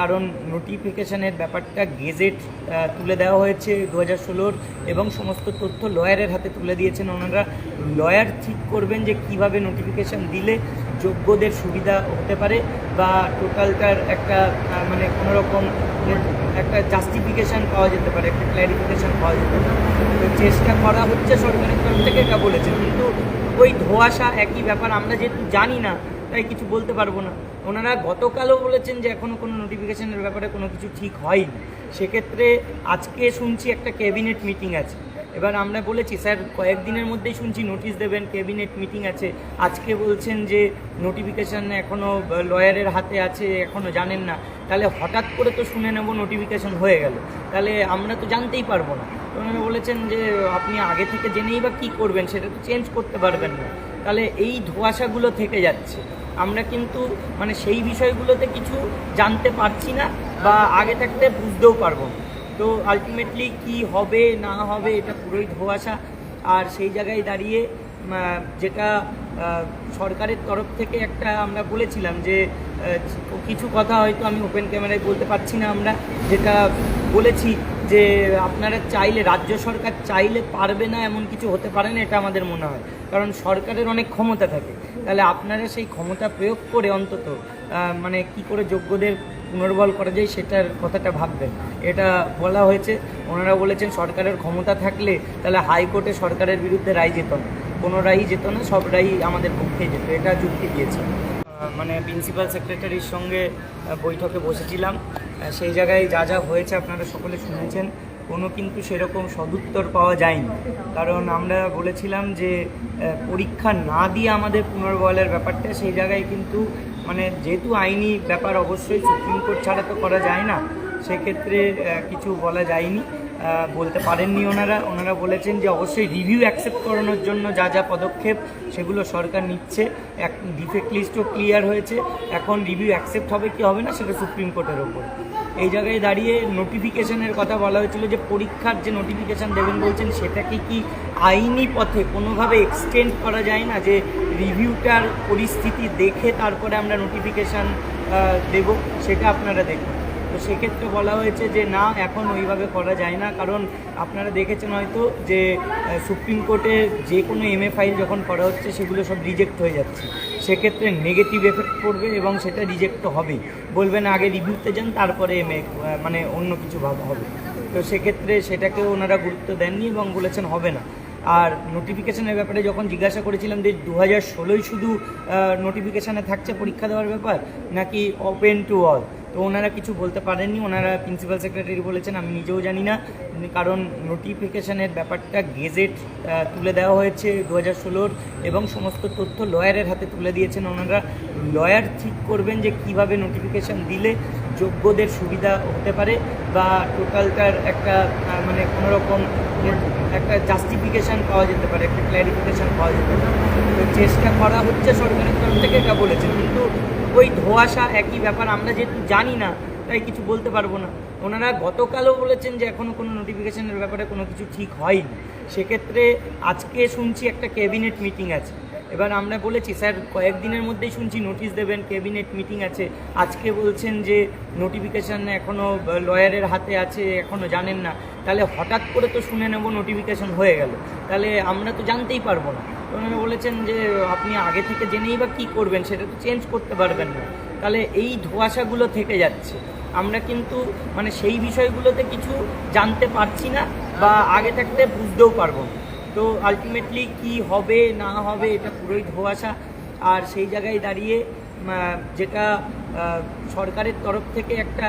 কারণ নোটিফিকেশানের ব্যাপারটা গেজেট তুলে দেওয়া হয়েছে দু হাজার ষোলোর এবং সমস্ত তথ্য লয়ারের হাতে তুলে দিয়েছেন ওনারা। লয়ার ঠিক করবেন যে কীভাবে নোটিফিকেশান দিলে যোগ্যদের সুবিধা হতে পারে বা টোটালটার একটা মানে কোনো রকম একটা জাস্টিফিকেশান পাওয়া যেতে পারে, একটা ক্ল্যারিফিকেশান পাওয়া যেতে পারে। তো চেষ্টা করা হচ্ছে সরকারের তরফ থেকে, এটা বলেছে কিন্তু ওই ধোয়াশা একই ব্যাপার, আমরা যেহেতু জানি না, তাই কিছু বলতে পারব না। ওনারা গতকালও বলেছেন যে এখনও কোনো নোটিফিকেশনের ব্যাপারে কোনো কিছু ঠিক হয়নি। সেক্ষেত্রে আজকে শুনছি একটা ক্যাবিনেট মিটিং আছে। এবার আমরা বলেছি, স্যার, কয়েকদিনের মধ্যেই শুনছি নোটিশ দেবেন ক্যাবিনেট মিটিং আছে। আজকে বলছেন যে নোটিফিকেশান এখনও লয়ারের হাতে আছে এখনও জানেন না। তাহলে হঠাৎ করে তো শুনে নেব নোটিফিকেশান হয়ে গেল। তাহলে আমরা তো জানতেই পারব না। ওনারা বলেছেন যে আপনি আগে থেকে জেনেই বা কী করবেন, সেটা তো চেঞ্জ করতে পারবেন না। তাহলে এই ধোঁয়াশাগুলো থেকে যাচ্ছে। আমরা কিন্তু মানে সেই বিষয়গুলোতে কিছু জানতে পারছি না বা আগে থাকতে বুঝতেও পারব তো আলটিমেটলি কি হবে, না হবে, এটা পুরোই ধোঁয়াশা। আর সেই জায়গায় দাঁড়িয়ে যেটা সরকারের তরফ থেকে একটা আমরা বলেছিলাম যে কিছু কথা হয়তো আমি ওপেন ক্যামেরায় বলতে পারছি না আমরা। যেটা বলেছি যে, আপনারা চাইলে, রাজ্য সরকার চাইলে পারবে না এমন কিছু হতে পারে না, এটা আমাদের মনে হয়। কারণ সরকারের অনেক ক্ষমতা থাকে। তাহলে আপনারা সেই ক্ষমতা প্রয়োগ করে অন্তত মানে কি করে যোগ্যদের পুনর্বল করা যায় সেটার কথাটা ভাববেন। এটা বলা হয়েছে, ওনারা বলেছেন সরকারের ক্ষমতা থাকলে তাহলে হাইকোর্টে সরকারের বিরুদ্ধে রায় যেত না। কোনো রায়ই যেত না, সব রায়ই আমাদের পক্ষে যেত, এটা যুক্তি দিয়েছে। মানে প্রিন্সিপাল সেক্রেটারির সঙ্গে বৈঠকে বসেছিলাম। সেই জায়গায় যা যা হয়েছে আপনারা সকলে শুনেছেন। কোনো কিন্তু সেরকম সদুত্তর পাওয়া যায়নি। কারণ আমরা বলেছিলাম যে পরীক্ষা না দিয়ে আমাদের পুনর্বলের ব্যাপারটা, সেই জায়গায় কিন্তু মানে যেহেতু আইনি ব্যাপার অবশ্যই সুপ্রিম কোর্ট ছাড়া তো করা যায় না, সেক্ষেত্রে কিছু বলা যায়নি। বলতে পারেননি ওনারা। ওনারা বলেছেন যে, অবশ্যই রিভিউ অ্যাকসেপ্ট করানোর জন্য যা যা পদক্ষেপ সেগুলো সরকার নিচ্ছে। এক ডিফেক্ট লিস্টও ক্লিয়ার হয়েছে। এখন রিভিউ অ্যাকসেপ্ট হবে কি হবে না, সেটা সুপ্রিম কোর্টের ওপর। এই জায়গায় দাঁড়িয়ে নোটিফিকেশনের কথা বলা হয়েছিল যে পরীক্ষার যে নোটিফিকেশন দেবেন বলছেন, সেটাকে কি আইনি পথে কোনোভাবে এক্সটেন্ড করা যায় না? যে রিভিউটার পরিস্থিতি দেখে তারপরে আমরা নোটিফিকেশান দেব, সেটা আপনারা দেখুন। তো সেক্ষেত্রে বলা হয়েছে যে না, এখন ওইভাবে করা যায় না। কারণ আপনারা দেখেছেন হয়তো যে সুপ্রিম কোর্টে যে কোনো এমএ ফাইল যখন করা হচ্ছে, সেগুলো সব রিজেক্ট হয়ে যাচ্ছে। সেক্ষেত্রে নেগেটিভ এফেক্ট পড়বে এবং সেটা রিজেক্ট হবে। বলবেন আগে রিভিউতে যান, তারপরে এম মানে অন্য কিছু ভাবা হবে। তো সেক্ষেত্রে সেটাকেও ওনারা গুরুত্ব দেননি এবং বলেছেন হবে না। আর নোটিফিকেশনের ব্যাপারে যখন জিজ্ঞাসা করেছিলাম যে দু হাজার ষোলোই শুধু নোটিফিকেশানে থাকছে পরীক্ষা দেওয়ার ব্যাপার, নাকি ওপেন টু অল তো ওনারা কিছু বলতে পারেননি। ওনারা প্রিন্সিপাল সেক্রেটারি বলেছেন, আমি নিজেও জানি না। কারণ নোটিফিকেশানের ব্যাপারটা গেজেট তুলে দেওয়া হয়েছে দু হাজার ষোলোর এবং সমস্ত তথ্য লয়ারের হাতে তুলে দিয়েছেন ওনারা। লয়ার ঠিক করবেন যে কীভাবে নোটিফিকেশান দিলে যোগ্যদের সুবিধা হতে পারে বা টোটালটার একটা মানে কোনো রকম একটা জাস্টিফিকেশান পাওয়া যেতে পারে, একটা ক্ল্যারিফিকেশান পাওয়া যেতে পারে। তো চেষ্টা করা হচ্ছে সরকারের তরফ থেকে, এটা বলেছে। কিন্তু ওই ধোয়াশা একই ব্যাপার, আমরা যেহেতু জানি না, তাই কিছু বলতে পারব না। ওনারা গতকালও বলেছেন যে এখনও কোনো নোটিফিকেশনের ব্যাপারে কোনো কিছু ঠিক হয়নি। সেক্ষেত্রে আজকে শুনছি একটা ক্যাবিনেট মিটিং আছে। এবার আমরা বলেছি, স্যার, কয়েকদিনের মধ্যেই শুনছি নোটিশ দেবেন, ক্যাবিনেট মিটিং আছে। আজকে বলছেন যে নোটিফিকেশান এখনও লয়ারের হাতে আছে এখনও জানেন না। তাহলে হঠাৎ করে তো শুনে নেব নোটিফিকেশান হয়ে গেল। তাহলে আমরা তো জানতেই পারব না। ওনারা বলেছেন যে, আপনি আগে থেকে জেনেই বা কী করবেন, সেটা তো চেঞ্জ করতে পারবেন না। তাহলে এই ধোঁয়াশাগুলো থেকে যাচ্ছে। আমরা কিন্তু মানে সেই বিষয়গুলোতে কিছু জানতে পারছি না বা আগে থাকতে বুঝতেও পারব না। তো আলটিমেটলি কি হবে, না হবে, এটা পুরোই ধোয়াশা। আর সেই জায়গায় দাঁড়িয়ে যেটা সরকারের তরফ থেকে একটা